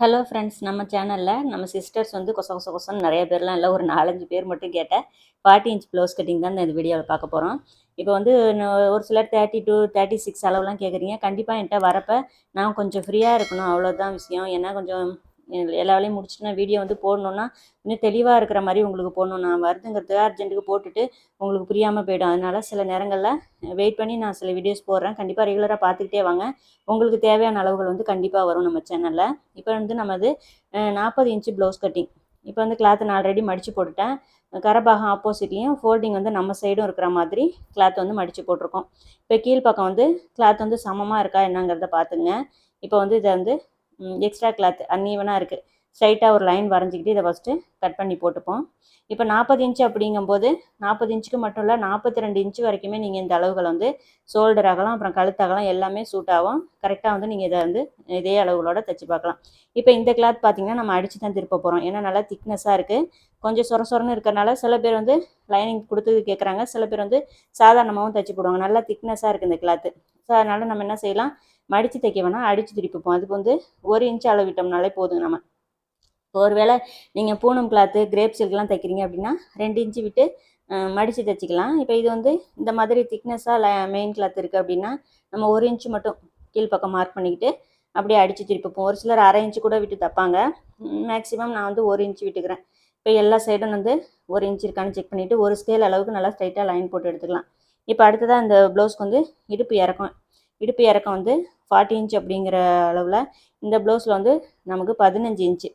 Hello friends நம்ம சேனலில் நம்ம சிஸ்டர்ஸ் வந்து கொச கொச கொசன்னு நிறைய பேர்லாம் இல்லை ஒரு நாலஞ்சு பேர் மட்டும் கேட்டேன். ஃபார்ட்டி இன்ச் ப்ளவுஸ் கட்டிங் தான் இந்த வீடியோவில் பார்க்க போகிறோம் இப்போ வந்து ஒரு சிலர் தேர்ட்டி டூ தேர்ட்டி சிக்ஸ் அளவுலாம் கேட்குறீங்க. கண்டிப்பாக என்கிட்ட வரப்போ நான் கொஞ்சம் ஃப்ரீயாக இருக்கணும் அவ்வளோதான் விஷயம். ஏன்னா கொஞ்சம் எல்லா வேலையும் முடிச்சுட்டு நான் வீடியோ வந்து போடணுன்னா இன்னும் தெளிவாக இருக்கிற மாதிரி உங்களுக்கு போடணும். நான் வருதுங்கிறதுக்கு அர்ஜென்ட்டுக்கு போட்டுட்டு உங்களுக்கு புரியாமல் போயிடும். அதனால் சில நேரங்களில் வெயிட் பண்ணி நான் சில வீடியோஸ் போடுறேன். கண்டிப்பாக ரெகுலராக பார்த்துக்கிட்டே வாங்க. உங்களுக்கு தேவையான அளவுகள் வந்து கண்டிப்பாக வரும் நம்ம சேனலில் இப்போ வந்து நமது நாற்பது இன்ச்சு ப்ளவுஸ் கட்டிங் இப்போ வந்து கிளாத் நான் ஆல்ரெடி மடித்து போட்டுட்டேன். கரபாகம் ஆப்போசிட்லேயும் ஃபோல்டிங் வந்து நம்ம சைடும் இருக்கிற மாதிரி கிளாத் வந்து மடித்து போட்டிருக்கோம். இப்போ கீழ்ப்பக்கம் வந்து கிளாத் வந்து சமமாக இருக்கா என்னங்கிறத பார்த்துங்க. இப்போ வந்து இதை வந்து எக்ஸ்ட்ரா கிளாத் அன்ஈவனாக இருக்குது ஸ்ட்ரைட்டாக ஒரு லைன் வரைஞ்சிக்கிட்டு இதை ஃபஸ்ட்டு கட் பண்ணி போட்டுப்போம். இப்போ நாற்பது இன்ச்சு அப்படிங்கும்போது நாற்பது இன்ச்சுக்கு மட்டும் இல்லை நாற்பத்தி ரெண்டு இன்ச்சு வரைக்குமே நீங்கள் இந்த அளவுகளை வந்து ஷோல்டர் அகலம் அப்புறம் கழுத்தாகலாம் எல்லாமே சூட் ஆகும். கரெக்டாக வந்து நீங்கள் இதை வந்து இதே அளவுகளோட தச்சு பார்க்கலாம். இப்போ இந்த கிளாத் பார்த்தீங்கன்னா நம்ம அடித்து தான் திருப்ப போகிறோம் ஏன்னா நல்லா திக்னஸாக இருக்குது கொஞ்சம் சொர சொரன்னு இருக்கிறனால சில பேர் வந்து லைனிங் கொடுத்து கேட்குறாங்க சில பேர் வந்து சாதாரணமாகவும் தைச்சி போடுவாங்க. நல்லா திக்னஸாக இருக்குது இந்த கிளாத்து ஸோ அதனால் நம்ம என்ன செய்யலாம்? மடித்து தைக்க வேணால் அடித்து திருப்பிப்போம் அதுக்கு வந்து ஒரு இன்ச் அளவு விட்டோம்னாலே போதும் நம்ம. ஒரு ஒருவேளை நீங்கள் பூனம் கிளாத்து கிரேப் சில்க்லாம் தைக்கிறீங்க அப்படின்னா ரெண்டு இன்ச்சு விட்டு மடித்து தைச்சிக்கலாம். இப்போ இது வந்து இந்த மாதிரி திக்னஸாக மெயின் கிளாத் இருக்குது அப்படின்னா நம்ம ஒரு இன்ச்சு மட்டும் கீழ்ப்பக்கம் மார்க் பண்ணிக்கிட்டு அப்படியே அடித்து திருப்பிப்போம் ஒரு சிலர் அரை இன்ச்சு கூட விட்டு தைப்பாங்க. மேக்ஸிமம் நான் வந்து ஒரு இன்ச்சு விட்டுக்கிறேன். இப்போ எல்லா சைடும் வந்து ஒரு இன்ச் இருக்கான்னு செக் பண்ணிவிட்டு ஒரு ஸ்கேல் அளவுக்கு நல்லா ஸ்ட்ரைட்டாக லைன் போட்டு எடுத்துக்கலாம். இப்போ அடுத்ததாக இந்த ப்ளவுஸ்க்கு வந்து இடுப்பு இறக்கும். இடுப்பு இறக்கம் வந்து ஃபார்ட்டி இன்ச் அப்படிங்கிற அளவில் இந்த ப்ளவுஸில் வந்து நமக்கு பதினஞ்சு இன்ச்சு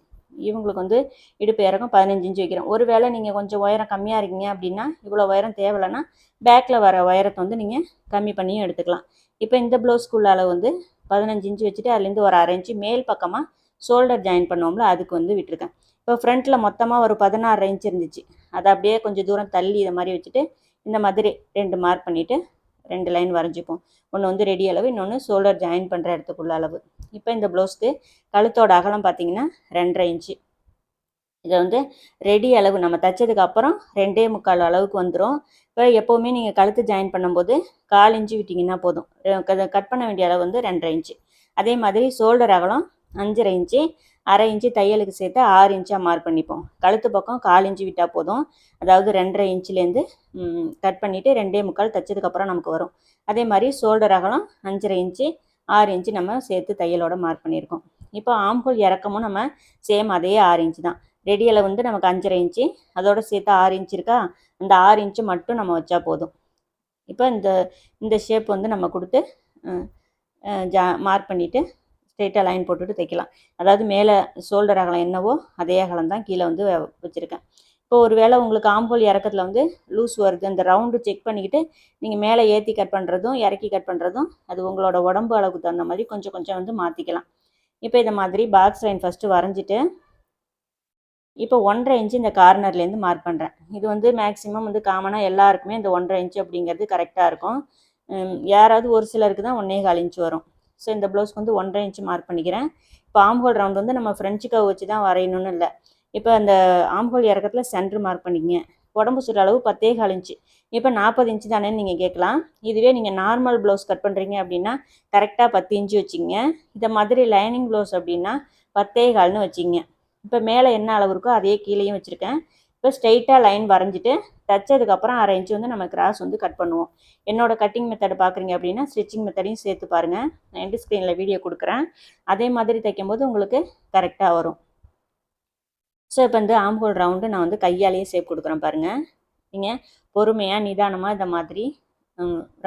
இவங்களுக்கு வந்து இடுப்பு இறக்கம் பதினஞ்சு இன்ச்சு வைக்கிறோம். ஒரு வேளை நீங்கள் கொஞ்சம் உயரம் கம்மியாக இருக்கீங்க அப்படின்னா இவ்வளோ உயரம் தேவையில்லைன்னா பேக்கில் வர உயரத்தை வந்து நீங்கள் கம்மி பண்ணியும் எடுத்துக்கலாம். இப்போ இந்த ப்ளவுஸ்க்குள்ள அளவு வந்து பதினஞ்சு இன்ச்சு வச்சுட்டு அதுலேருந்து ஒரு அரை இன்ச்சு மேல் பக்கமாக ஷோல்டர் ஜாயின் பண்ணுவோம்ல அதுக்கு வந்து விட்டுருக்கேன். இப்போ ஃப்ரண்ட்டில் மொத்தமாக ஒரு பதினாறு இன்ச் இருந்துச்சு. அதை அப்படியே கொஞ்சம் தூரம் தள்ளி இதை மாதிரி வச்சுட்டு இந்த மாதிரி ரெண்டு மார்க் பண்ணிவிட்டு ரெண்டு லைன் வரைஞ்சிப்போம். ஒன்று வந்து ரெடி அளவு இன்னொன்று ஷோல்டர் ஜாயின் பண்ணுற இடத்துக்குள்ள அளவு. இப்போ இந்த ப்ளவுஸ்க்கு கழுத்தோட அகலம் பார்த்தீங்கன்னா ரெண்டரை இன்ச்சு இதை வந்து ரெடி அளவு நம்ம தைச்சதுக்கு அப்புறம் ரெண்டே முக்கால் அளவுக்கு வந்துடும் இப்போ எப்போவுமே நீங்கள் கழுத்து ஜாயின் பண்ணும்போது கால் இன்ச்சு விட்டிங்கன்னா போதும். கட் பண்ண வேண்டிய அளவு வந்து ரெண்டரை இன்ச்சு அதே மாதிரி ஷோல்டர் அகலம் அஞ்சரை இன்ச்சு அரை இன்ச்சு தையலுக்கு சேர்த்து ஆறு இன்ச்சாக மார்க் பண்ணிப்போம். கழுத்து பக்கம் கால் இன்ச்சு விட்டால் போதும். அதாவது ரெண்டரை இன்ச்சுலேருந்து கட் பண்ணிவிட்டு ரெண்டே முக்கால் தைச்சதுக்கப்புறம் நமக்கு வரும். அதே மாதிரி ஷோல்டர் அகலம் அஞ்சரை இன்ச்சு ஆறு இன்ச்சு நம்ம சேர்த்து தையலோட மார்க் பண்ணியிருக்கோம். இப்போ ஆம்பூல் இறக்கமும் நம்ம சேம் அதே ஆறு இன்ச்சு தான். ரெடியில் வந்து நமக்கு அஞ்சரை இன்ச்சு. அதோட சேர்த்து ஆறு இன்ச்சு இருக்கா? அந்த ஆறு இன்ச்சு மட்டும் நம்ம வச்சா போதும். இப்போ இந்த இந்த ஷேப் வந்து நம்ம கொடுத்து ஜா மார்க் பண்ணிவிட்டு ஸ்ட்ரெயிட்டாக லைன் போட்டுட்டு தைக்கலாம். அதாவது மேலே ஷோல்டர் அகலம் என்னவோ அதே அகலம் தான் கீழே வந்து வச்சுருக்கேன். இப்போ ஒரு வேளை உங்களுக்கு ஆம்போல் இறக்கத்தில் வந்து லூஸ் வருது அந்த ரவுண்டு செக் பண்ணிக்கிட்டு நீங்கள் மேலே ஏற்றி கட் பண்ணுறதும் இறக்கி கட் பண்ணுறதும் அது உங்களோட உடம்பு அளவுக்கு தகுந்த மாதிரி கொஞ்சம் கொஞ்சம் வந்து மாற்றிக்கலாம் இப்போ இதை மாதிரி பாக்ஸ் லைன் ஃபஸ்ட்டு வரைஞ்சிட்டு இப்போ ஒன்றரை இன்ச்சு இந்த கார்னர்லேருந்து மார்க் பண்ணுறேன் இது வந்து மேக்ஸிமம் வந்து காமனாக எல்லாருக்குமே இந்த ஒன்றரை இன்ச்சு அப்படிங்கிறது கரெக்டாக இருக்கும். யாராவது ஒரு சிலருக்கு தான் ஒன்றே கால் இன்ச்சு வரும். ஸோ இந்த ப்ளவுஸ்க்கு வந்து ஒன்றரை இன்ச்சு மார்க் பண்ணிக்கிறேன். இப்போ ஆம்ஹோல் ரவுண்ட் வந்து நம்ம ஃப்ரெஞ்சு கவ் வச்சு தான் வரையணும்னு இல்லை. இப்போ அந்த ஆம்ஹோல் இறக்கத்தில் சென்ட்ரு மார்க் பண்ணிக்கங்க. உடம்பு சுற்ற அளவு பத்தே கால் இன்ச்சு இப்போ நாற்பது இன்ச்சு தானேன்னு நீங்கள் கேட்கலாம். இதுவே நீங்கள் நார்மல் ப்ளவுஸ் கட் பண்ணுறீங்க அப்படின்னா கரெக்டாக பத்து இன்ச்சு வச்சுங்க இந்த மாதிரி லைனிங் ப்ளவுஸ் அப்படின்னா பத்தே கால்னு வச்சிங்க இப்போ மேலே என்ன அளவு இருக்கோ அதே கீழேயும் வச்சுருக்கேன். இப்போ ஸ்ட்ரெயிட்டாக லைன் வரைஞ்சிட்டு தைச்சதுக்கப்புறம் அரை இன்ச்சு வந்து நம்ம கிராஸ் வந்து கட் பண்ணுவோம். என்னோட கட்டிங் மெத்தடு பார்க்குறீங்க அப்படின்னா ஸ்டிச்சிங் மெத்தடையும் சேர்த்து பாருங்கள் நான் எண்டு ஸ்க்ரீனில் வீடியோ கொடுக்குறேன். அதே மாதிரி தைக்கும்போது உங்களுக்கு கரெக்டாக வரும். ஸோ இப்போ வந்து ஆம்ஹோல் ரவுண்டு நான் வந்து கையாலேயே ஷேப் கொடுக்குறேன் பாருங்கள் நீங்கள் பொறுமையாக நிதானமாக இந்த மாதிரி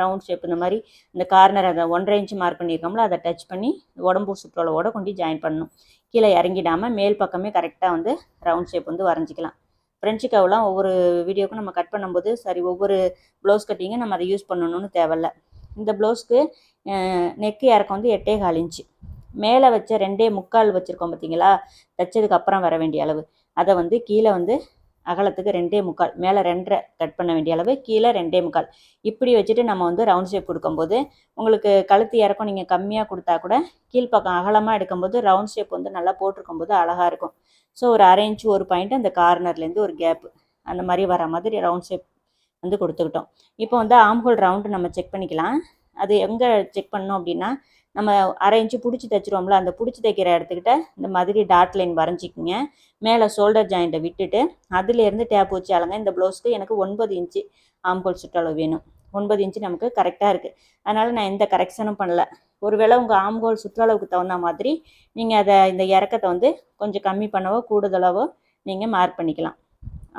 ரவுண்ட் ஷேப் இந்த மாதிரி இந்த கார்னர் அதை ஒன்றரை இன்ச்சு மார்க் பண்ணியிருக்கோம்ல அதை டச் பண்ணி உடம்பு சுற்றளவோட கொண்டு ஜாயின் பண்ணணும். கீழே இறங்கிடாமல் மேல் பக்கமே கரெக்டாக வந்து ரவுண்ட் ஷேப் வந்து வரைஞ்சிக்கலாம். ஃப்ரெஞ்சு கவ்லாம் ஒவ்வொரு வீடியோக்கும் நம்ம கட் பண்ணும்போது சரி ஒவ்வொரு ப்ளவுஸ் கட்டிங்கும் நம்ம அதை யூஸ் பண்ணணும்னு தேவையில்ல. இந்த ப்ளவுஸ்க்கு நெக்கு இறக்கம் வந்து எட்டே கால் இன்ச்சு மேலே வச்ச ரெண்டே முக்கால் வச்சுருக்கோம் பார்த்தீங்களா தைச்சதுக்கு அப்புறம் வர வேண்டிய அளவு. அதை வந்து கீழே வந்து அகலத்துக்கு ரெண்டே முக்கால் மேலே ரெண்டரை கட் பண்ண வேண்டிய அளவு கீழே ரெண்டே முக்கால். இப்படி வச்சுட்டு நம்ம வந்து ரவுண்ட் ஷேப் கொடுக்கும்போது உங்களுக்கு கழுத்து இறக்கம் நீங்கள் கம்மியாக கொடுத்தா கூட கீழ்ப்பக்கம் அகலமாக எடுக்கும்போது ரவுண்ட் ஷேப் வந்து நல்லா போட்டிருக்கும் போது அழகாக இருக்கும். ஸோ ஒரு அரை இன்ச்சு ஒரு பாயிண்ட் அந்த கார்னர்லேருந்து ஒரு கேப்பு அந்த மாதிரி வர மாதிரி ரவுண்ட் ஷேப் வந்து கொடுத்துக்கிட்டோம். இப்போ வந்து ஆம்ஹோல் ரவுண்டு நம்ம செக் பண்ணிக்கலாம். அது எங்கே செக் பண்ணோம் அப்படின்னா நம்ம அரை இன்ச்சு பிடிச்சி தைச்சிருவோம்ல அந்த பிடிச்சி தைக்கிற இடத்துக்கிட்ட இந்த மாதிரி டாட் லைன் வரைஞ்சிக்கிங்க. மேலே ஷோல்டர் ஜாயிண்ட்டை விட்டுட்டு அதுலேருந்து டேப் வச்சு அளங்க இந்த ப்ளவுஸ்க்கு எனக்கு ஒன்பது இன்ச்சு ஆம்போல் சுற்றளவு வேணும். ஒன்பது இன்ச்சு நமக்கு கரெக்டாக இருக்குது அதனால் நான் எந்த கரெக்ஷனும் பண்ணல. ஒருவேளை உங்கள் ஆம்கோல் சுற்றளவுக்கு தகுந்த மாதிரி நீங்கள் அதை இந்த இறக்கத்தை வந்து கொஞ்சம் கம்மி பண்ணவோ கூடுதலாவோ நீங்கள் மார்க் பண்ணிக்கலாம்.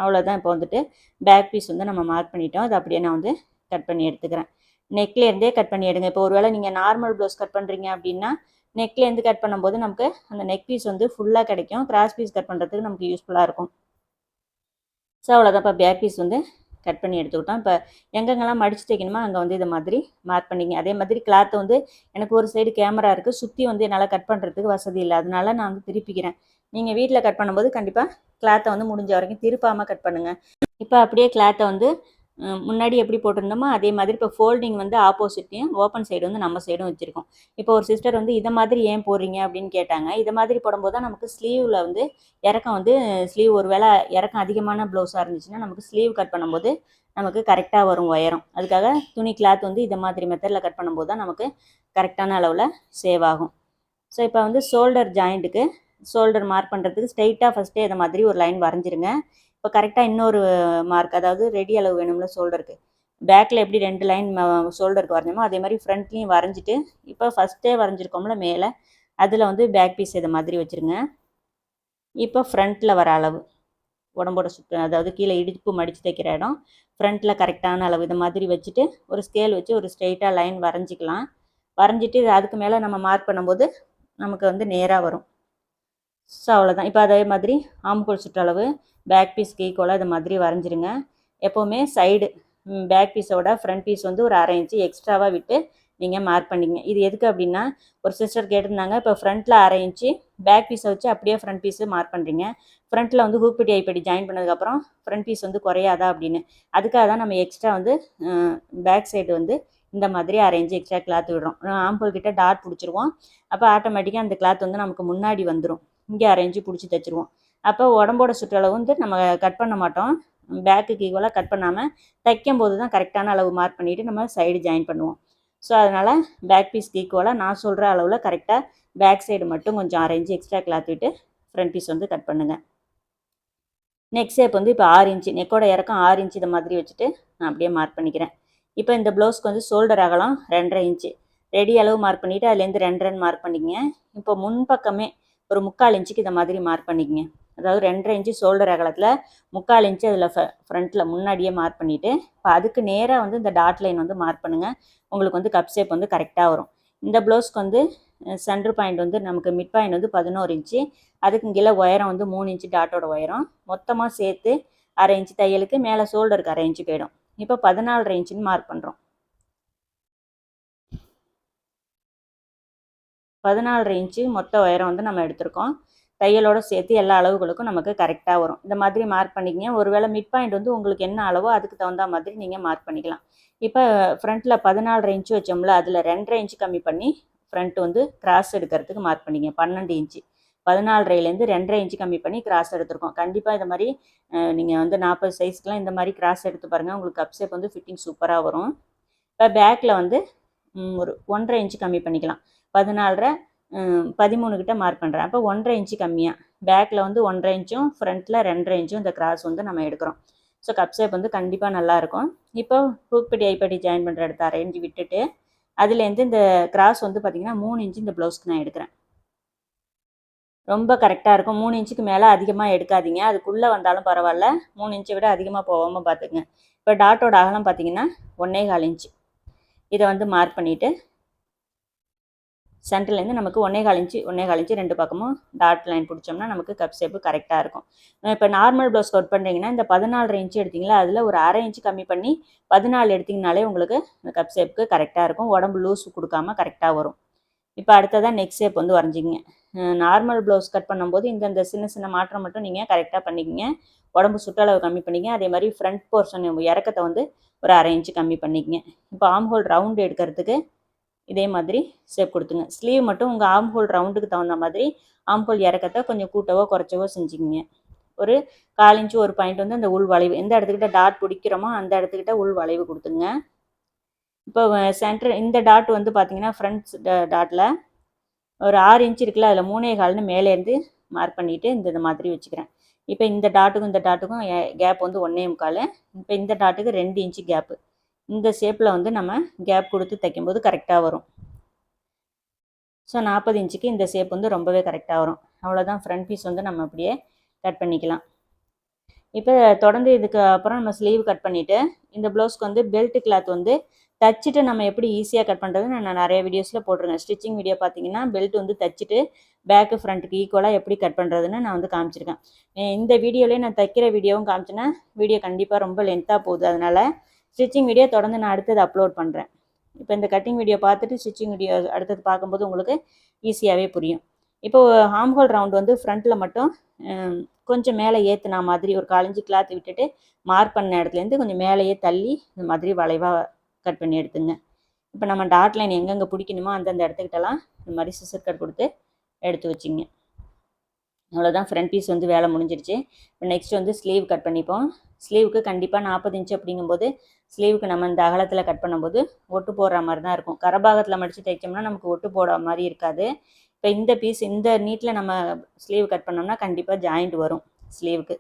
அவ்வளோதான் இப்போ வந்துட்டு பேக் பீஸ் வந்து நம்ம மார்க் பண்ணிட்டோம். அது அப்படியே நான் வந்து கட் பண்ணி எடுத்துக்கிறேன். நெக்லேருந்தே கட் பண்ணி எடுங்க. இப்போ ஒருவேளை நீங்கள் நார்மல் ப்ளவுஸ் கட் பண்ணுறீங்க அப்படின்னா நெக்லேருந்து கட் பண்ணும்போது நமக்கு அந்த நெக் பீஸ் வந்து ஃபுல்லாக கிடைக்கும். கிராஸ் பீஸ் கட் பண்ணுறதுக்கு நமக்கு யூஸ்ஃபுல்லாக இருக்கும். ஸோ அவ்வளோதான் இப்போ பேக் பீஸ் வந்து கட் பண்ணி எடுத்துக்கிட்டோம் இப்போ எங்கெங்கெல்லாம் மடித்து தைக்கணுமோ அங்கே வந்து இதை மாதிரி மார்க் பண்ணிங்க. அதே மாதிரி கிளாத்தை வந்து எனக்கு ஒரு சைடு கேமரா இருக்குது சுற்றி வந்து என்னால் கட் பண்ணுறதுக்கு வசதி இல்லை. அதனால நான் வந்து திருப்பிக்கிறேன். நீங்கள் வீட்டில் கட் பண்ணும்போது கண்டிப்பாக கிளாத்தை வந்து முடிஞ்ச வரைக்கும் திருப்பாமல் கட் பண்ணுங்கள் இப்போ அப்படியே கிளாத்தை வந்து முன்னாடி எப்படி போட்டிருந்தோமோ அதே மாதிரி இப்போ ஃபோல்டிங் வந்து ஆப்போசிட்டையும் ஓப்பன் சைடு வந்து நம்ம சைடும் வச்சுருக்கோம். இப்போ ஒரு சிஸ்டர் வந்து இதை மாதிரி ஏன் போடுறீங்க அப்படின்னு கேட்டாங்க. இதை மாதிரி போடும்போது தான் நமக்கு ஸ்லீவில் வந்து இறக்கம் வந்து ஸ்லீவ் ஒரு வேளை இறக்கம் அதிகமான ப்ளவுஸாக இருந்துச்சுன்னா நமக்கு ஸ்லீவ் கட் பண்ணும்போது நமக்கு கரெக்டாக வரும் உயரம். அதுக்காக துணி கிளாத் வந்து இதை மாதிரி மெத்தடில் கட் பண்ணும்போது தான் நமக்கு கரெக்டான அளவில் சேவ் ஆகும். ஸோ இப்போ வந்து ஷோல்டர் ஜாயிண்ட்டுக்கு ஷோல்டர் மார்க் பண்ணுறதுக்கு ஸ்ட்ரைட்டாக ஃபஸ்ட்டே இதை மாதிரி ஒரு லைன் வரைஞ்சிருங்க. இப்போ கரெக்டாக இன்னொரு மார்க் அதாவது ரெடி அளவு வேணும்ல ஷோல்டருக்கு பேக்கில் எப்படி ரெண்டு லைன் ஷோல்டருக்கு வரைஞ்சோமோ அதே மாதிரி ஃப்ரண்ட்லேயும் வரைஞ்சிட்டு இப்போ ஃபஸ்ட்டே வரைஞ்சிருக்கோம்ல மேலே அதில் வந்து பேக் பீஸ் இதை மாதிரி வச்சுருங்க. இப்போ ஃப்ரண்ட்டில் வர அளவு. உடம்போட சுற்று அதாவது கீழே இடுப்பு மடித்து தைக்கிற இடம் ஃப்ரண்ட்டில் கரெக்டான அளவு இது மாதிரி வச்சுட்டு ஒரு ஸ்கேல் வச்சு ஒரு ஸ்ட்ரெயிட்டாக லைன் வரைஞ்சிக்கலாம். வரைஞ்சிட்டு அதுக்கு மேலே நம்ம மார்க் பண்ணும்போது நமக்கு வந்து நேராக வரும். ஸோ அவ்வளோதான் இப்போ அதே மாதிரி ஆம்கோல் சுற்றளவு பேக் பீஸ்க்கு ஈக்குவலாக இது மாதிரி வரைஞ்சிருங்க. எப்போவுமே சைடு பேக் பீஸோட ஃப்ரண்ட் பீஸ் வந்து ஒரு அரை இன்ச்சு எக்ஸ்ட்ராவாக விட்டு நீங்கள் மார்க் பண்ணிங்க. இது எதுக்கு அப்படின்னா ஒரு சிஸ்டர் கேட்டிருந்தாங்க இப்போ ஃப்ரண்ட்டில் அரை இன்ச்சு பேக் பீஸை வச்சு அப்படியே ஃப்ரண்ட் பீஸு மார்க் பண்ணுறீங்க ஃப்ரண்ட்டில் வந்து ஹூப்பிடி ஐப்படி ஜாயின் பண்ணதுக்கப்புறம் ஃப்ரண்ட் பீஸ் வந்து குறையாதா அப்படின்னு. அதுக்காக தான் நம்ம எக்ஸ்ட்ரா வந்து பேக் சைடு வந்து இந்த மாதிரி அரை எக்ஸ்ட்ரா கிளாத் விடுறோம். ஆம்பிள் கிட்ட டாட் பிடிச்சிருவோம். அப்போ ஆட்டோமேட்டிக்காக அந்த கிளாத் வந்து நமக்கு முன்னாடி வந்துடும் இங்கே அரைஞ்சி பிடிச்சி தைச்சிருவோம். அப்போ உடம்போட சுற்றளவு வந்து நம்ம கட் பண்ண மாட்டோம். பேக்குக்கு ஈக்குவலாக கட் பண்ணாமல் தைக்கும் போது தான் கரெக்டான அளவு மார்க் பண்ணிவிட்டு நம்ம சைடு ஜாயின் பண்ணுவோம். ஸோ அதனால் பேக் பீஸ்க்கு ஈக்குவலாக நான் சொல்கிற அளவில் கரெக்டாக பேக் சைடு மட்டும் கொஞ்சம் அரைஞ்சி எக்ஸ்ட்ரா கிளாத் விட்டு ஃப்ரண்ட் பீஸ் வந்து கட் பண்ணுங்கள் நெக் ஷேப் வந்து இப்போ ஆறு இன்ச்சு நெக்கோட இறக்கம் ஆறு இன்ச்சு இதை மாதிரி வச்சுட்டு நான் அப்படியே மார்க் பண்ணிக்கிறேன். இப்போ இந்த ப்ளவுஸ்க்கு வந்து ஷோல்டர் அகலம் ரெண்டரை இன்ச்சு ரெடி அளவு மார்க் பண்ணிவிட்டு அதுலேருந்து ரெண்டரைன்னு மார்க் பண்ணிக்கங்க. இப்போ முன்பக்கமே ஒரு முக்கால் இன்ச்சுக்கு இதை மாதிரி மார்க் பண்ணிக்கங்க. அதாவது ரெண்டரை இன்ச்சு ஷோல்டர் அகலத்தில் முக்கால் இன்ச்சு அதில் ஃப்ரண்ட்டில் முன்னாடியே மார்க் பண்ணிவிட்டு இப்போ அதுக்கு நேராக வந்து இந்த டாட் லைன் வந்து மார்க் பண்ணுங்கள் உங்களுக்கு வந்து கப் ஷேப் வந்து கரெக்டாக வரும். இந்த ப்ளவுஸ்க்கு வந்து சென்டர் பாயிண்ட் வந்து நமக்கு மிட் பாயிண்ட் வந்து பதினோரு இன்ச்சு அதுக்கு கீழே உயரம் வந்து மூணு இன்ச்சு டாட்டோட உயரம். மொத்தமாக சேர்த்து அரை இன்ச்சு தையலுக்கு மேலே ஷோல்டருக்கு அரை இன்ச்சு போயிடும். இப்போ பதினாலரை இன்ச்சுன்னு மார்க் பண்ணுறோம் பதினாலரை இன்ச்சு மொத்த உயரம் வந்து நம்ம எடுத்திருக்கோம். தையலோட சேர்த்து எல்லா அளவுகளுக்கும் நமக்கு கரெக்டாக வரும். இந்த மாதிரி மார்க் பண்ணிக்கங்க. ஒருவேளை மிட் பாயிண்ட் வந்து உங்களுக்கு என்ன அளவோ அதுக்கு தகுந்த மாதிரி நீங்கள் மார்க் பண்ணிக்கலாம். இப்போ ஃப்ரண்ட்டில் பதினாலரை இன்ச்சு வச்சோம்ல அதில் ரெண்டரை இன்ச்சு கம்மி பண்ணி ஃப்ரண்ட் வந்து கிராஸ் எடுக்கிறதுக்கு மார்க் பண்ணிங்க பன்னெண்டு இன்ச்சு. பதினாலரைலேருந்து ரெண்டரை இன்ச்சு கம்மி பண்ணி கிராஸ் எடுத்திருக்கோம். கண்டிப்பாக இந்த மாதிரி நீங்கள் வந்து நாற்பது சைஸ்க்குலாம் இந்த மாதிரி கிராஸ் எடுத்து பாருங்கள் உங்களுக்கு கப் ஷேப் வந்து ஃபிட்டிங் சூப்பராக வரும். இப்போ பேக்கில் வந்து ஒரு ஒன்றரை இன்ச்சு கம்மி பண்ணிக்கலாம். பதினாலரை பதிமூணு கிட்ட மார்க் பண்ணுறேன் அப்போ ஒன்றரை இன்ச்சு கம்மியாக பேக்கில் வந்து ஒன்றரை இன்ச்சும் ஃப்ரண்ட்டில் ரெண்டரை இன்ச்சும் இந்த கிராஸ் வந்து நம்ம எடுக்கிறோம். ஸோ கப் ஷேப் வந்து கண்டிப்பாக நல்லாயிருக்கும். இப்போ ஹூக்பட்டி ஐப்பட்டி ஜாயின் பண்ணுற இடத்த அரேஞ்சு விட்டுட்டு அதுலேருந்து இந்த கிராஸ் வந்து பார்த்திங்கன்னா மூணு இன்ச்சு இந்த ப்ளவுஸ்க்கு நான் எடுக்கிறேன். ரொம்ப கரெக்டாக இருக்கும். மூணு இன்ச்சுக்கு மேலே அதிகமாக எடுக்காதீங்க. அதுக்குள்ளே வந்தாலும் பரவாயில்ல. மூணு இன்ச்சை விட அதிகமாக போகாமல் பார்த்துக்குங்க இப்போ டாட்டோட அகலம் பார்த்தீங்கன்னா ஒன்றே கால் இன்ச்சு இதை வந்து மார்க் பண்ணிவிட்டு சென்டர்லேருந்து நமக்கு ஒன்றே கால் ஒன்றே கால் ரெண்டு பக்கமும் டாட் லைன் பிடிச்சோம்னா நமக்கு கப் ஷேப்பு கரெக்டாக இருக்கும். இப்போ நார்மல் ப்ளவுஸ் கட் பண்ணுறீங்கன்னா இந்த பதினாலரை இன்ச்சு எடுத்திங்களா அதில் ஒரு அரை இன்ச்சு கம்மி பண்ணி பதினாலு எடுத்திங்கனாலே உங்களுக்கு இந்த கப் ஷேப்புக்கு கரெக்டாக இருக்கும். உடம்பு லூஸ் கொடுக்காம கரெக்டாக வரும். இப்போ அடுத்ததாக நெக் ஷேப் வந்து வரைஞ்சிங்க நார்மல் ப்ளவுஸ் கட் பண்ணும்போது இந்தந்த சின்ன சின்ன மாற்றம் மட்டும் நீங்கள் கரெக்டாக பண்ணிக்கிங்க. உடம்பு சுற்றளவு கம்மி பண்ணிக்கங்க. அதே மாதிரி ஃப்ரண்ட் போர்ஷன் இறக்கத்தை வந்து ஒரு அரை இன்ச்சு கம்மி பண்ணிக்கங்க. இப்போ ஆம் ஹோல் ரவுண்டு எடுக்கிறதுக்கு இதே மாதிரி ஷேப் கொடுத்துங்க ஸ்லீவ் மட்டும் உங்கள் ஆம் ஹோல் ரவுண்டுக்கு தகுந்த மாதிரி ஆம் ஹோல் இறக்கத்தை கொஞ்சம் கூட்டவோ குறைச்சவோ செஞ்சுக்கிங்க. ஒரு கால் இன்ச்சு ஒரு பாயிண்ட் வந்து அந்த உள் வளைவு எந்த இடத்துக்கிட்ட டாட் பிடிக்கிறோமோ அந்த இடத்துக்கிட்ட உள் வளைவு கொடுத்துங்க இப்போ சென்டர் இந்த டாட் வந்து பார்த்தீங்கன்னா ஃப்ரண்ட்ஸ் டாட்டில் ஒரு ஆறு இன்ச் இருக்குல்ல அதில் மூணே கால்னு மேலேருந்து மார்க் பண்ணிவிட்டு இந்த இந்த மாதிரி வச்சுக்கிறேன். இப்போ இந்த டாட்டுக்கும் இந்த டாட்டுக்கும் கேப் வந்து ஒன்றே முக்கால். இப்போ இந்த டாட்டுக்கு ரெண்டு இன்ச்சு கேப்பு இந்த ஷேப்பில் வந்து நம்ம கேப் கொடுத்து தைக்கும்போது கரெக்டாக வரும். ஸோ நாற்பது இன்ச்சுக்கு இந்த ஷேப் வந்து ரொம்பவே கரெக்டாக வரும். அவ்வளோதான் ஃப்ரண்ட் பீஸ் வந்து நம்ம அப்படியே கட் பண்ணிக்கலாம். இப்போ தொடர்ந்து இதுக்கு அப்புறம் நம்ம ஸ்லீவ் கட் பண்ணிவிட்டு இந்த ப்ளவுஸ்க்கு வந்து பெல்ட் கிளாத் வந்து தச்சுட்டு நம்ம எப்படி ஈஸியாக கட் பண்ணுறதுன்னு நான் நிறைய வீடியோஸில் போட்டிருக்கேன். ஸ்டிச்சிங் வீடியோ பார்த்தீங்கன்னா பெல்ட் வந்து தச்சுட்டு பேக்கு ஃப்ரண்ட்டுக்கு ஈக்குவலாக எப்படி கட் பண்ணுறதுன்னு நான் வந்து காமிச்சிருக்கேன். இந்த வீடியோலேயே நான் தைக்கிற வீடியோவும் காமிச்சேன்னா வீடியோ கண்டிப்பாக ரொம்ப லென்த்தாக போகுது. அதனால் ஸ்டிச்சிங் வீடியோ தொடர்ந்து நான் அடுத்தது அப்லோட் பண்ணுறேன் இப்போ இந்த கட்டிங் வீடியோ பார்த்துட்டு ஸ்டிச்சிங் வீடியோ அடுத்தது பார்க்கும்போது உங்களுக்கு ஈஸியாகவே புரியும். இப்போ ஹார்ம் ஹோல் ரவுண்ட் வந்து ஃப்ரண்ட்டில் மட்டும் கொஞ்சம் மேலே ஏற்றுனா மாதிரி ஒரு காலஞ்சி கிளாத் விட்டுட்டு மார்க் பண்ண இடத்துலேருந்து கொஞ்சம் மேலேயே தள்ளி இந்த மாதிரி வளைவாக கட் பண்ணி எடுத்துங்க. இப்போ நம்ம டாட் லைன் எங்கெங்கே பிடிக்கணுமோ அந்தந்த இடத்துக்கிட்டலாம் இந்த மாதிரி சிசர் கட் கொடுத்து எடுத்து வச்சிங்க. அவ்வளோதான் ஃப்ரண்ட் பீஸ் வந்து வேலை முடிஞ்சிருச்சு. இப்போ நெக்ஸ்ட் வந்து ஸ்லீவ் கட் பண்ணிப்போம். ஸ்லீவுக்கு கண்டிப்பாக நாற்பது இன்ச்சு அப்படிங்கும்போது ஸ்லீவுக்கு நம்ம இந்த அகலத்தில் கட் பண்ணும்போது ஒட்டு போடுற மாதிரி தான் இருக்கும். கரபாகத்தில் மடித்து தைச்சோம்னா நமக்கு ஒட்டு போடுற மாதிரி இருக்காது. இப்போ இந்த பீஸ் இந்த நீட்டில் நம்ம ஸ்லீவ் கட் பண்ணோம்னா கண்டிப்பாக ஜாயிண்ட் வரும் ஸ்லீவுக்கு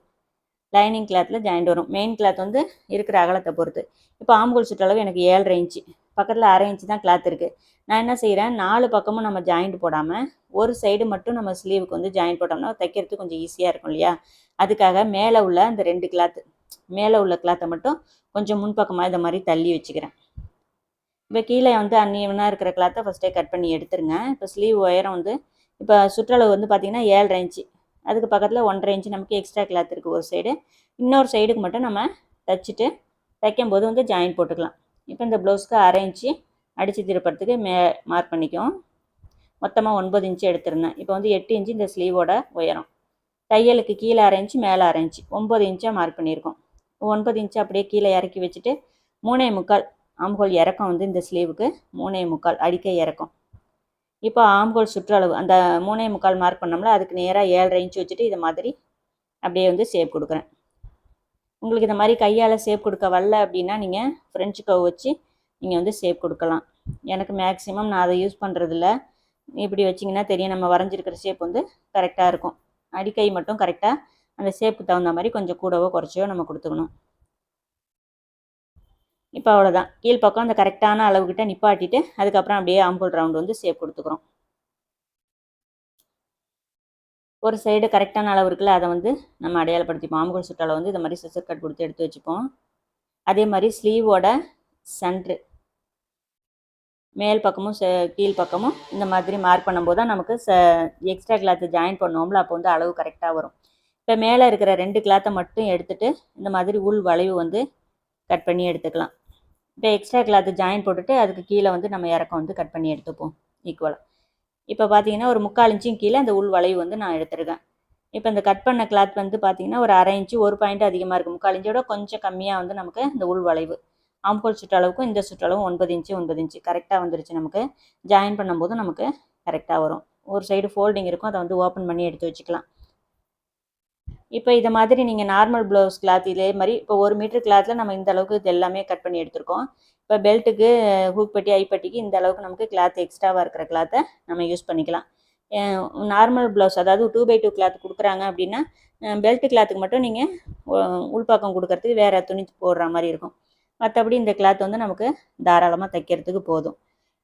லைனிங் கிளாத்தில் ஜாயிண்ட் வரும். மெயின் கிளாத் வந்து இருக்கிற அகலத்தை பொறுத்து. இப்போ ஆம்பூல் சுற்றளவு எனக்கு ஏழரை இன்ச்சு பக்கத்தில் அரை இன்ச்சு தான் கிளாத் இருக்குது நான் என்ன செய்கிறேன் நாலு பக்கமும் நம்ம ஜாயிண்ட் போடாமல் ஒரு சைடு மட்டும் நம்ம ஸ்லீவுக்கு வந்து ஜாயின் போட்டோம்னா தைக்கிறதுக்கு கொஞ்சம் ஈஸியாக இருக்கும் இல்லையா? அதுக்காக மேலே உள்ள அந்த ரெண்டு கிளாத்து மேலே உள்ள கிளாத்தை மட்டும் கொஞ்சம் முன்பக்கமாக இந்த மாதிரி தள்ளி வச்சுக்கிறேன். இப்போ கீழே வந்து அன்னியவனாக இருக்கிற கிளாத்தை ஃபஸ்ட்டே கட் பண்ணி எடுத்துருங்க. இப்போ ஸ்லீவ் உயரம் வந்து இப்போ சுற்றளவு வந்து பார்த்திங்கன்னா ஏழரை இன்ச்சு அதுக்கு பக்கத்தில் ஒன்றரை இன்ச்சு நமக்கு எக்ஸ்ட்ரா கிளாத் இருக்குது ஒரு சைடு இன்னொரு சைடுக்கு மட்டும் நம்ம தைச்சிட்டு தைக்கும்போது வந்து ஜாயின் போட்டுக்கலாம். இப்போ இந்த ப்ளவுஸ்க்கு அரை இன்ச்சு அடித்து திருப்பறதுக்கு மே மார்க் பண்ணிக்கும் மொத்தமாக ஒன்பது இன்ச்சு எடுத்துருந்தேன். இப்போ வந்து எட்டு இன்ச்சு இந்த ஸ்லீவோட உயரம். தையலுக்கு கீழே அரை இன்ச்சு மேலே அரை இன்ச்சு. ஒம்பது இன்ச்சாக மார்க் பண்ணியிருக்கோம். ஒன்பது இன்ச்சு அப்படியே கீழே இறக்கி வச்சுட்டு மூணே முக்கால் ஆம்கோல் இறக்கம் வந்து இந்த ஸ்லீவுக்கு மூணே முக்கால் அடிக்க இறக்கம். இப்போ ஆம்கோல் சுற்றளவு அந்த மூணே முக்கால் மார்க் பண்ணோம்ல அதுக்கு நேராக ஏழரை இன்ச்சு வச்சுட்டு இதை மாதிரி அப்படியே வந்து சேவ் கொடுக்குறேன். உங்களுக்கு இந்த மாதிரி கையால் ஷேப் கொடுக்க வரல அப்படின்னா நீங்கள் ஃப்ரெஞ்சு கவ் வச்சு நீங்கள் வந்து ஷேப் கொடுக்கலாம். எனக்கு மேக்ஸிமம் நான் அதை யூஸ் பண்ணுறதில்ல இப்படி வச்சிங்கன்னா தெரியும் நம்ம வரைஞ்சிருக்கிற ஷேப் வந்து கரெக்டாக இருக்கும். அடிக்கை மட்டும் கரெக்டாக அந்த ஷேப்புக்கு தகுந்த மாதிரி கொஞ்சம் கூடவோ குறைச்சியோ நம்ம கொடுத்துக்கணும். இப்போ அவ்வளோதான் கீழ்ப்பக்கம் அந்த கரெக்டான அளவுக்கிட்ட நிப்பாட்டிட்டு அதுக்கப்புறம் அப்படியே ஆம்பூல் ரவுண்டு வந்து ஷேப் கொடுத்துக்குறோம். ஒரு சைடு கரெக்டான அளவு இருக்குல்ல அதை வந்து நம்ம அடையாளப்படுத்திப்போம் ஆம்பூல் சுற்றளவு வந்து இந்த மாதிரி சிசர் கட் கொடுத்து எடுத்து வச்சுப்போம். அதே மாதிரி ஸ்லீவோட சென்ட்ரு மேல் பக்கமும் கீழ் பக்கமும் இந்த மாதிரி மார்க் பண்ணும்போது தான் நமக்கு ச எக்ஸ்ட்ரா கிளாத்து ஜாயின் பண்ணுவோம்ல அப்போ வந்து அளவு கரெக்டாக வரும். இப்போ மேலே இருக்கிற ரெண்டு கிளாத்தை மட்டும் எடுத்துகிட்டு இந்த மாதிரி உள் வளைவு வந்து கட் பண்ணி எடுத்துக்கலாம். இப்போ எக்ஸ்ட்ரா கிளாத்து ஜாயின் போட்டுட்டு அதுக்கு கீழே வந்து நம்ம இறக்கம் வந்து கட் பண்ணி எடுத்துப்போம் ஈக்குவலாக இப்போ பார்த்தீங்கன்னா ஒரு முக்கால் இன்ச்சும் கீழே அந்த உள் வளைவு வந்து நான் எடுத்துருக்கேன். இப்போ இந்த கட் பண்ண கிளாத் வந்து பார்த்தீங்கன்னா ஒரு அரை இன்ச்சு ஒரு பாயிண்ட் அதிகமாக இருக்கும் முக்கால் இன்ச்சோட கொஞ்சம் கம்மியாக வந்து நமக்கு இந்த உள் வளைவு. ஆம்பூல் சுற்றளவுக்கும் இந்த சுற்றளவும் ஒன்பது இன்ச்சு ஒன்பது இன்ச்சு. கரெக்டாக வந்துருச்சு நமக்கு. ஜாயின் பண்ணும்போது நமக்கு கரெக்டாக வரும். ஒரு சைடு ஃபோல்டிங் இருக்கும். அதை வந்து ஓப்பன் பண்ணி எடுத்து வச்சுக்கலாம். இப்போ இதை மாதிரி நீங்கள் நார்மல் ப்ளவுஸ் கிளாத் இதே மாதிரி இப்போ ஒரு மீட்டர் கிளாத்தில் நம்ம இந்த அளவுக்கு இது எல்லாமே கட் பண்ணி எடுத்திருக்கோம். இப்போ பெல்ட்டுக்கு ஹூக் பட்டி ஐப்பட்டிக்கு இந்த அளவுக்கு நமக்கு கிளாத் எக்ஸ்ட்ராவாக இருக்கிற கிளாத்தை நம்ம யூஸ் பண்ணிக்கலாம். நார்மல் ப்ளவுஸ் அதாவது டூ பை டூ கிளாத் கொடுக்குறாங்க அப்படின்னா பெல்ட் கிளாத்துக்கு மட்டும் நீங்கள் உள்பாக்கம் கொடுக்கறதுக்கு வேறு துணி போடுற மாதிரி இருக்கும். மற்றபடி இந்த கிளாத் வந்து நமக்கு தாராளமாக தைக்கிறதுக்கு போதும்.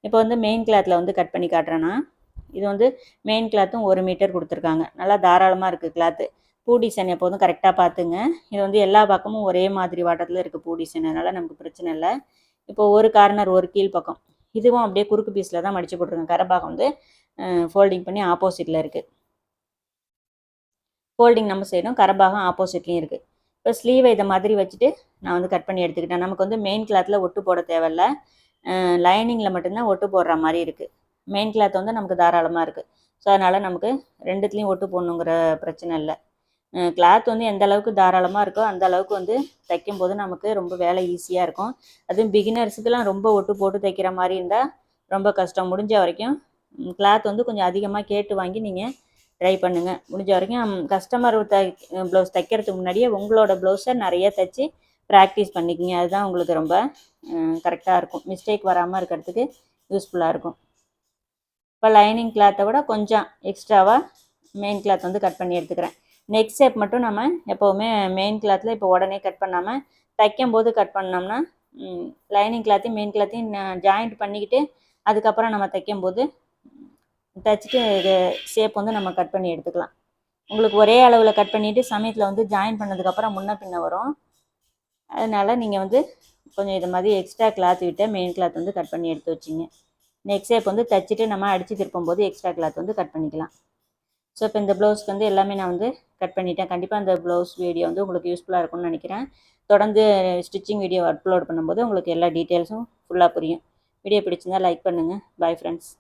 இப்போ வந்து மெயின் கிளாத்தில் வந்து கட் பண்ணி காட்டுறேன்னா இது வந்து மெயின் கிளாத்தும் ஒரு மீட்டர் கொடுத்துருக்காங்க. நல்லா தாராளமாக இருக்குது கிளாத்து பூ டிசைன் எப்போதும் கரெக்டாக பார்த்துங்க. இது வந்து எல்லா பக்கமும் ஒரே மாதிரி வாட்டத்தில் இருக்குது பூ டிசைன் அதனால் நமக்கு பிரச்சனை இல்லை. இப்போ ஒரு கார்னர் ஒரு கீழ் பக்கம் இதுவும் அப்படியே குறுக்கு பீஸில் தான் மடித்து போட்டிருக்கேன் கரபாகம் வந்து ஃபோல்டிங் பண்ணி ஆப்போசிட்டில் இருக்குது ஃபோல்டிங் நம்ம செய்யணும் கரபாகம் ஆப்போசிட்லேயும் இருக்குது இப்போ ஸ்லீவை இதை மாதிரி வச்சுட்டு நான் வந்து கட் பண்ணி எடுத்துக்கிட்டேன். நமக்கு வந்து மெயின் கிளாத்தில் ஒட்டு போட தேவையில்ல. லைனிங்கில் மட்டும்தான் ஒட்டு போடுற மாதிரி இருக்குது மெயின் கிளாத் வந்து நமக்கு தாராளமாக இருக்குது ஸோ அதனால் நமக்கு ரெண்டுத்துலேயும் ஒட்டு போடணுங்கிற பிரச்சனை இல்லை. கிளாத் வந்து எந்த அளவுக்கு தாராளமாக இருக்கோ அந்த அளவுக்கு வந்து தைக்கும்போது நமக்கு ரொம்ப வேலை ஈஸியாக இருக்கும். அதுவும் பிகினர்ஸுக்கெலாம் ரொம்ப ஒட்டு போட்டு தைக்கிற மாதிரி இருந்தால் ரொம்ப கஷ்டம். முடிஞ்ச வரைக்கும் கிளாத் வந்து கொஞ்சம் அதிகமாக கேட்டு வாங்கி நீங்கள் ட்ரை பண்ணுங்கள் முடிஞ்ச வரைக்கும் கஸ்டமர் தை ப்ளவுஸ் தைக்கிறதுக்கு முன்னாடியே உங்களோட ப்ளவுஸை நிறைய தைச்சி ப்ராக்டிஸ் பண்ணிக்கிங்க. அதுதான் உங்களுக்கு ரொம்ப கரெக்டாக இருக்கும். மிஸ்டேக் வராமல் இருக்கிறதுக்கு யூஸ்ஃபுல்லாக இருக்கும். இப்போ லைனிங் கிளாத்தை விட கொஞ்சம் எக்ஸ்ட்ராவாக மெயின் கிளாத் வந்து கட் பண்ணி எடுத்துக்கிறேன். நெக் ஷேப் மட்டும் நம்ம எப்போவுமே மெயின் கிளாத்தில் இப்போ உடனே கட் பண்ணாமல் தைக்கும் போது கட் பண்ணோம்னா லைனிங் கிளாத்தையும் மெயின் கிளாத்தையும் ஜாயிண்ட் பண்ணிக்கிட்டு அதுக்கப்புறம் நம்ம தைக்கும் போது தைச்சிட்டு இது ஷேப் வந்து நம்ம கட் பண்ணி எடுத்துக்கலாம். உங்களுக்கு ஒரே அளவில் கட் பண்ணிவிட்டு சமயத்தில் வந்து ஜாயின் பண்ணதுக்கப்புறம் முன்ன பின்ன வரும். அதனால் நீங்கள் வந்து கொஞ்சம் இது மாதிரி எக்ஸ்ட்ரா கிளாத் விட்டு மெயின் கிளாத் வந்து கட் பண்ணி எடுத்து வச்சிங்க. நெக் ஷேப் வந்து தைச்சிட்டு நம்ம அடித்து திருப்பும் போது எக்ஸ்ட்ரா கிளாத் வந்து கட் பண்ணிக்கலாம். ஸோ இப்போ இந்த ப்ளவுஸ்க்கு வந்து எல்லாமே நான் வந்து கட் பண்ணிட்டேன். கண்டிப்பாக அந்த ப்ளவுஸ் வீடியோ வந்து உங்களுக்கு யூஸ்ஃபுல்லாக இருக்கும்னு நினைக்கிறேன். தொடர்ந்து ஸ்டிச்சிங் வீடியோ அப்லோட் பண்ணும்போது உங்களுக்கு எல்லா டீட்டெயில்ஸும் ஃபுல்லாக புரியும். வீடியோ பிடிச்சிருந்தா லைக் பண்ணுங்கள் பாய் ஃப்ரெண்ட்ஸ்